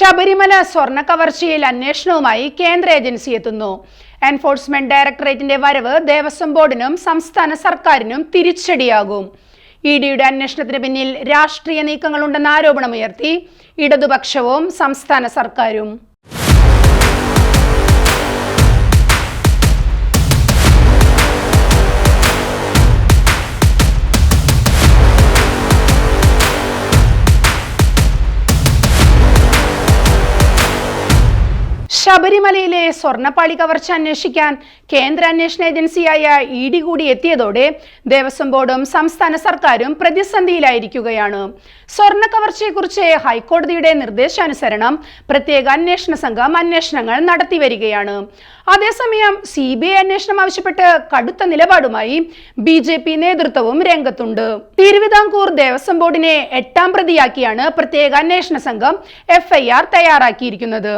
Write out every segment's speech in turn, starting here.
ശബരിമല സ്വർണ കവർച്ചയിൽ അന്വേഷണവുമായി കേന്ദ്ര ഏജൻസി എത്തുന്നു. എൻഫോഴ്സ്മെന്റ് ഡയറക്ടറേറ്റിന്റെ വരവ് ദേവസ്വം ബോർഡിനും സംസ്ഥാന സർക്കാരിനും തിരിച്ചടിയാകും. ഇ ഡിയുടെ അന്വേഷണത്തിന് പിന്നിൽ രാഷ്ട്രീയ നീക്കങ്ങളുണ്ടെന്ന ആരോപണമുയർത്തി. ഇടതുപക്ഷവും സംസ്ഥാന സർക്കാരും. ശബരിമലയിലെ സ്വർണപ്പാളി കവർച്ച അന്വേഷിക്കാൻ കേന്ദ്ര അന്വേഷണ ഏജൻസിയായ ഇ ഡി കൂടി എത്തിയതോടെ ദേവസ്വം ബോർഡും സംസ്ഥാന സർക്കാരും പ്രതിസന്ധിയിലായിരിക്കുകയാണ്. സ്വർണ കവർച്ചയെക്കുറിച്ച് ഹൈക്കോടതിയുടെ നിർദ്ദേശാനുസരണം പ്രത്യേക അന്വേഷണ സംഘം അന്വേഷണങ്ങൾ നടത്തി വരികയാണ്. അതേസമയം സി ബി ഐ അന്വേഷണം ആവശ്യപ്പെട്ട് കടുത്ത നിലപാടുമായി ബി ജെ പി നേതൃത്വവും രംഗത്തുണ്ട്. തിരുവിതാംകൂർ ദേവസ്വം ബോർഡിനെ എട്ടാം പ്രതിയാക്കിയാണ് പ്രത്യേക അന്വേഷണ സംഘം എഫ് ഐ ആർ തയ്യാറാക്കിയിരിക്കുന്നത്.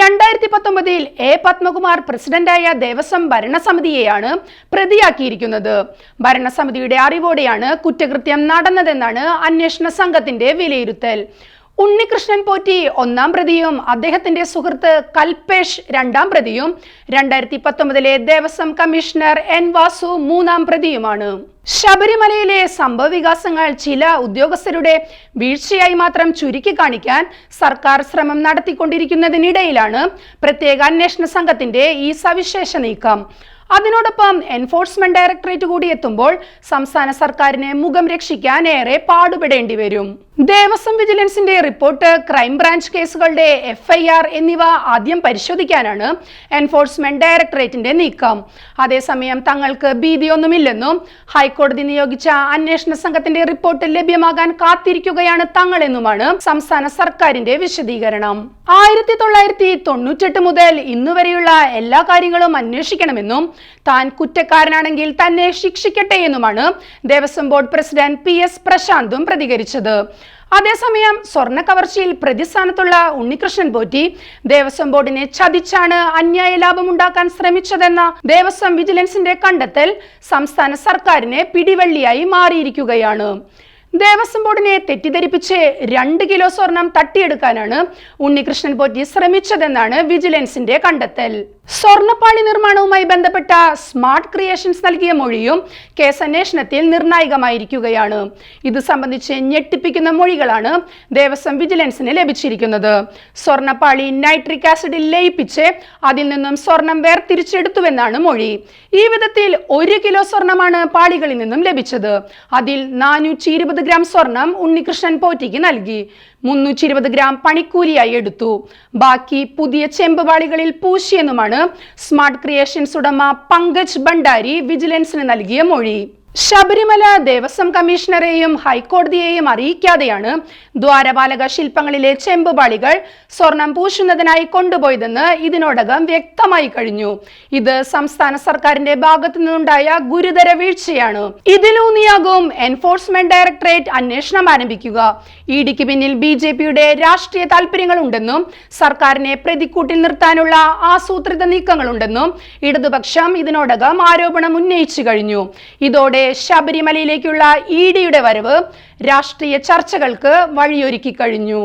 രണ്ടായിരത്തി പത്തൊമ്പതിൽ എ പത്മകുമാർ പ്രസിഡന്റായ ദേവസ്വം ഭരണസമിതിയെയാണ് പ്രതിയാക്കിയിരിക്കുന്നത്. ഭരണസമിതിയുടെ അറിവോടെയാണ് കുറ്റകൃത്യം നടന്നതെന്നാണ് അന്വേഷണ സംഘത്തിന്റെ വിലയിരുത്തൽ. ഉണ്ണികൃഷ്ണൻ പോറ്റി ഒന്നാം പ്രതിയും അദ്ദേഹത്തിന്റെ സുഹൃത്ത് കൽപേഷ് രണ്ടാം പ്രതിയും രണ്ടായിരത്തി പത്തൊമ്പതിലെ ദേവസ്വം കമ്മീഷണർ എൻ വാസു മൂന്നാം പ്രതിയുമാണ്. ശബരിമലയിലെ സംഭവ വികാസങ്ങൾ ചില ഉദ്യോഗസ്ഥരുടെ വീഴ്ചയായി മാത്രം ചുരുക്കി കാണിക്കാൻ സർക്കാർ ശ്രമം നടത്തിക്കൊണ്ടിരിക്കുന്നതിനിടയിലാണ് പ്രത്യേക അന്വേഷണ സംഘത്തിന്റെ ഈ സവിശേഷ നീക്കം. അതിനോടൊപ്പം എൻഫോഴ്സ്മെന്റ് ഡയറക്ടറേറ്റ് കൂടി എത്തുമ്പോൾ സംസ്ഥാന സർക്കാരിനെ മുഖം രക്ഷിക്കാൻ ഏറെ പാടുപെടേണ്ടി വരും. ദേവസ്വം വിജിലൻസിന്റെ റിപ്പോർട്ട് ക്രൈംബ്രാഞ്ച് കേസുകളുടെ എഫ്ഐആർ എന്നിവ ആദ്യം പരിശോധിക്കാനാണ് എൻഫോഴ്സ്മെന്റ് ഡയറക്ടറേറ്റിന്റെ നീക്കം. അതേസമയം തങ്ങൾക്ക് ഭീതിയൊന്നുമില്ലെന്നും ഹൈക്കോടതി നിയോഗിച്ച അന്വേഷണ സംഘത്തിന്റെ റിപ്പോർട്ട് ലഭ്യമാകാൻ കാത്തിരിക്കുകയാണ് തങ്ങളെന്നുമാണ് സംസ്ഥാന സർക്കാരിന്റെ വിശദീകരണം. ആയിരത്തി തൊള്ളായിരത്തി തൊണ്ണൂറ്റെട്ട് മുതൽ ഇന്നുവരെയുള്ള എല്ലാ കാര്യങ്ങളും അന്വേഷിക്കണമെന്നും താൻ കുറ്റക്കാരനാണെങ്കിൽ തന്നെ ശിക്ഷിക്കട്ടെ എന്നുമാണ് Devaswom board president P S പ്രശാന്തും പ്രതികരിച്ചത്. അതേസമയം സ്വർണ കവർച്ചയിൽ പ്രതിസ്ഥാനത്തുള്ള ഉണ്ണികൃഷ്ണൻ പോറ്റി ദേവസ്വം ബോർഡിനെ ചതിച്ചാണ് അന്യായ ലാഭം ഉണ്ടാക്കാൻ ശ്രമിച്ചതെന്ന ദേവസ്വം വിജിലൻസിന്റെ കണ്ടെത്തൽ സംസ്ഥാന സർക്കാരിനെ പിടിവള്ളിയായി മാറിയിരിക്കുകയാണ്. ദേവസ്വം ബോർഡിനെ തെറ്റിദ്ധരിപ്പിച്ച് രണ്ട് കിലോ സ്വർണം തട്ടിയെടുക്കാനാണ് ഉണ്ണികൃഷ്ണൻ പോറ്റി ശ്രമിച്ചതെന്നാണ് വിജിലൻസിന്റെ കണ്ടെത്തൽ. സ്വർണപ്പാളി നിർമ്മാണവുമായി ബന്ധപ്പെട്ട സ്മാർട്ട് ക്രിയേഷൻസ് നൽകിയ മൊഴിയും കേസ് അന്വേഷണത്തിൽ നിർണായകമായിരിക്കുകയാണ്. ഇത് സംബന്ധിച്ച് ഞെട്ടിപ്പിക്കുന്ന മൊഴികളാണ് ദേവസ്വം വിജിലൻസിന് ലഭിച്ചിരിക്കുന്നത്. സ്വർണപ്പാളി നൈട്രിക് ആസിഡിൽ ലയിപ്പിച്ച് അതിൽ നിന്നും സ്വർണം വേർതിരിച്ചെടുത്തുവെന്നാണ് മൊഴി. ഈ വിധത്തിൽ ഒരു കിലോ സ്വർണമാണ് പാളികളിൽ നിന്നും ലഭിച്ചത്. അതിൽ നാനൂറ്റി ഗ്രാം സ്വർണം ഉണ്ണികൃഷ്ണൻ പോറ്റിക്ക് നൽകി. മുന്നൂറ്റി ഇരുപത് ഗ്രാം പണിക്കൂലിയായി എടുത്തു. ബാക്കി പുതിയ ചെമ്പുപാളികളിൽ പൂശിയെന്നുമാണ് സ്മാർട്ട് ക്രിയേഷൻസ് ഉടമ പങ്കജ് ഭണ്ഡാരി വിജിലൻസിന് നൽകിയ മൊഴി. ശബരിമല ദേവസ്വം കമ്മീഷണറെയും ഹൈക്കോടതിയെയും അറിയിക്കാതെയാണ് ദ്വാരപാലക ശില്പങ്ങളിലെ ചെമ്പുപാളികൾ സ്വർണം പൂശുന്നതിനായി കൊണ്ടുപോയതെന്ന് ഇതിനോടകം വ്യക്തമായി കഴിഞ്ഞു. ഇത് സംസ്ഥാന സർക്കാരിന്റെ ഭാഗത്തു നിന്നുണ്ടായ ഗുരുതര വീഴ്ചയാണ്. ഇതിലൂന്നിയാകും എൻഫോഴ്സ്മെന്റ് ഡയറക്ടറേറ്റ് അന്വേഷണം ആരംഭിക്കുക. ഇ ഡിക്ക് പിന്നിൽ ബി ജെ പിയുടെ രാഷ്ട്രീയ താല്പര്യങ്ങളുണ്ടെന്നും സർക്കാരിനെ പ്രതിക്കൂട്ടിൽ നിർത്താനുള്ള ആസൂത്രിത നീക്കങ്ങളുണ്ടെന്നും ഇടതുപക്ഷം ഇതിനോടകം ആരോപണം ഉന്നയിച്ചു കഴിഞ്ഞു. ഇതോടെ ശബരിമലയിലേക്കുള്ള ഇ ഡിയുടെ വരവ് രാഷ്ട്രീയ ചർച്ചകൾക്ക് വഴിയൊരുക്കി കഴിഞ്ഞു.